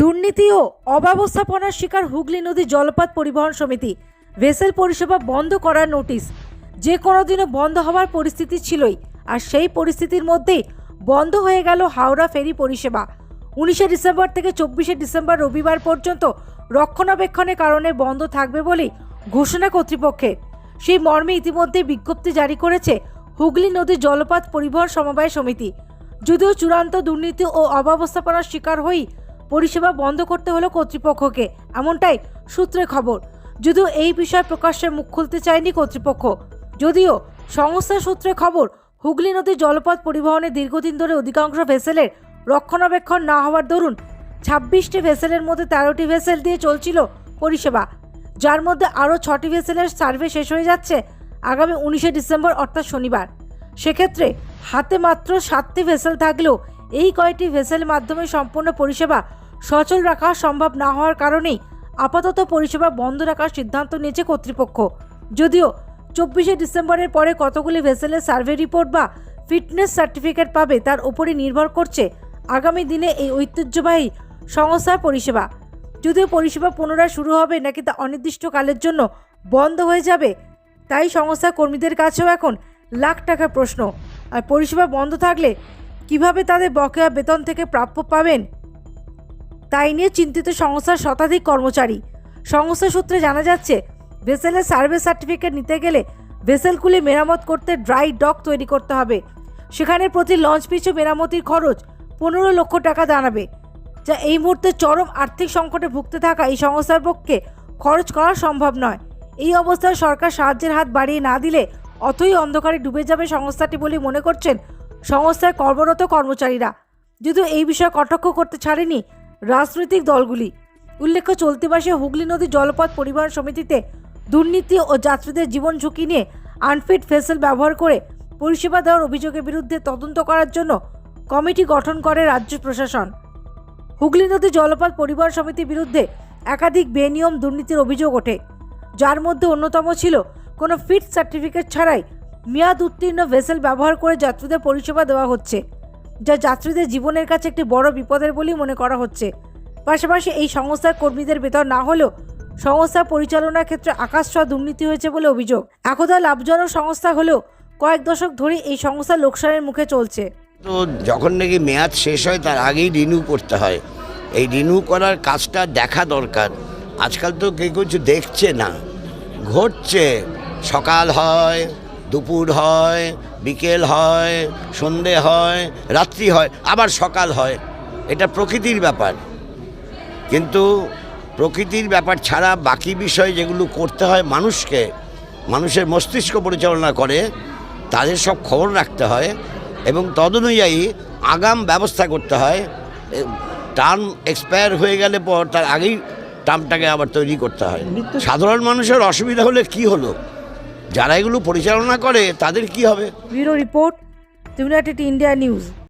দুর্নীতি ও অব্যবস্থাপনার শিকার হুগলি নদী জলপথ পরিবহন সমিতি। ভেসেল পরিষেবা বন্ধ করার নোটিশ। যে কোনো দিনও বন্ধ হওয়ার পরিস্থিতি ছিলই, আর সেই পরিস্থিতির মধ্যেই বন্ধ হয়ে গেল হাওড়া ফেরি পরিষেবা। উনিশে ডিসেম্বর থেকে চব্বিশে ডিসেম্বর রবিবার পর্যন্ত রক্ষণাবেক্ষণের কারণে বন্ধ থাকবে বলেই ঘোষণা কর্তৃপক্ষের সেই মর্মে ইতিমধ্যে বিজ্ঞপ্তি জারি করেছে হুগলি নদী জলপথ পরিবহন সমবায় সমিতি। যদিও চূড়ান্ত দুর্নীতি ও অব্যবস্থাপনার শিকার হয়েই পরিষেবা বন্ধ করতে হলো কর্তৃপক্ষকে, এমনটাই সূত্রে খবর। যদিও এই বিষয়ে প্রকাশ্যে মুখ খুলতে চায়নি কর্তৃপক্ষ, যদিও সংস্থার সূত্রে খবর, হুগলি নদী জলপথ পরিবহনে দীর্ঘদিন ধরে অধিকাংশ ভেসেলের রক্ষণাবেক্ষণ না হওয়ার দরুন ছাব্বিশটি ভেসেলের মধ্যে তেরোটি ভেসেল দিয়ে চলছিল পরিষেবা, যার মধ্যে আরও ছটি ভেসেলের সার্ভে শেষ হয়ে যাচ্ছে আগামী উনিশে ডিসেম্বর, অর্থাৎ শনিবার। সেক্ষেত্রে হাতে মাত্র সাতটি ভেসেল থাকলেও এই কয়টি ভেসেল মাধ্যমে সম্পূর্ণ পরিষেবা সচল রাখা সম্ভব না হওয়ার কারণেই আপাতত পরিষেবা বন্ধ রাখার সিদ্ধান্ত নিয়েছে কর্তৃপক্ষ। যদিও চব্বিশে ডিসেম্বরের পরে কতগুলি ভেসেলের সার্ভে রিপোর্ট বা ফিটনেস সার্টিফিকেট পাবে তার উপরই নির্ভর করছে আগামী দিনে এই ঐতিহ্যবাহী সংস্থার পরিষেবা। যদিও পরিষেবা পুনরায় শুরু হবে নাকি তা অনির্দিষ্টকালের জন্য বন্ধ হয়ে যাবে, তাই সংস্থার কর্মীদের কাছেও এখন লাখ টাকার প্রশ্ন। আর পরিষেবা বন্ধ থাকলে কীভাবে তাদের বকেয়া বেতন থেকে প্রাপ্য পাবেন? তাই নিয়ে চিন্তিত সংস্থার শতাধিক কর্মচারী। সংস্থা সূত্রে জানা যাচ্ছে, ভেসেলের সার্ভে সার্টিফিকেট নিতে গেলে ভেসেলগুলি মেরামত করতে ড্রাই ডক তৈরি করতে হবে। সেখানে প্রতি লঞ্চ পিছু মেরামতির খরচ পনেরো লক্ষ টাকা দাঁড়াবে, যা এই মুহূর্তে চরম আর্থিক সংকটে ভুগতে থাকা এই সংস্থার পক্ষে খরচ করা সম্ভব নয়। এই অবস্থায় সরকার সাহায্যের হাত বাড়িয়ে না দিলে অথই অন্ধকারে ডুবে যাবে সংস্থাটি বলে মনে করছেন সংস্থায় কর্মরত কর্মচারীরা। যদিও এই বিষয়ে কটাক্ষ করতে ছাড়েনি রাজনৈতিক দলগুলি। উল্লেখ্য, চলতি মাসে হুগলি নদী জলপথ পরিবহন সমিতিতে দুর্নীতি ও যাত্রীদের জীবন ঝুঁকি নিয়ে আনফিট ফেসেল ব্যবহার করে পরিষেবা দেওয়ার অভিযোগের বিরুদ্ধে তদন্ত করার জন্য কমিটি গঠন করে রাজ্য প্রশাসন। হুগলি নদী জলপথ পরিবহন সমিতির বিরুদ্ধে একাধিক বেনিয়ম দুর্নীতির অভিযোগ ওঠে। যার মধ্যে অন্যতম ছিল কোনো ফিট সার্টিফিকেট ছাড়াই মেয়াদ উত্তীর্ণ ভেসেল ব্যবহার করে যাত্রীদের পরিষেবা দেওয়া হচ্ছে, যা যাত্রীদের জীবনের কাছে একটি বড় বিপদের বলেই মনে করা হচ্ছে। পাশাপাশি এই সংস্থার কর্মীদের বেতন না হলেও সংস্থা পরিচালনার ক্ষেত্রে আকাশছোঁয়া দুর্নীতি হয়েছে বলে অভিযোগ। একদা লাভজনক সংস্থা হলেও কয়েক দশক ধরে এই সংস্থা লোকসানের মুখে চলছে। তো যখন নাকি মেয়াদ শেষ হয়, তার আগেই রিনিউ করতে হয়। এই রিনিউ করার কাজটা দেখা দরকার। আজকাল তো কেউ কিছু দেখছে না। ঘটছে, সকাল হয় দুপুর হয় বিকেল হয় সন্ধে হয় রাত্রি হয় আবার সকাল হয়। এটা প্রকৃতির ব্যাপার। কিন্তু প্রকৃতির ব্যাপার ছাড়া বাকি বিষয় যেগুলো করতে হয় মানুষকে মানুষের মস্তিষ্ক পরিচালনা করে তাদের সব খবর রাখতে হয় এবং তদনুযায়ী আগাম ব্যবস্থা করতে হয়। টার্ম এক্সপায়ার হয়ে গেলে পর তার আগেই টার্মটাকে আবার তৈরি করতে হয়। সাধারণ মানুষের অসুবিধা হলে কি হলো? যারা এগুলো পরিচালনা করে তাদের কি হবে? Bureau report United India News.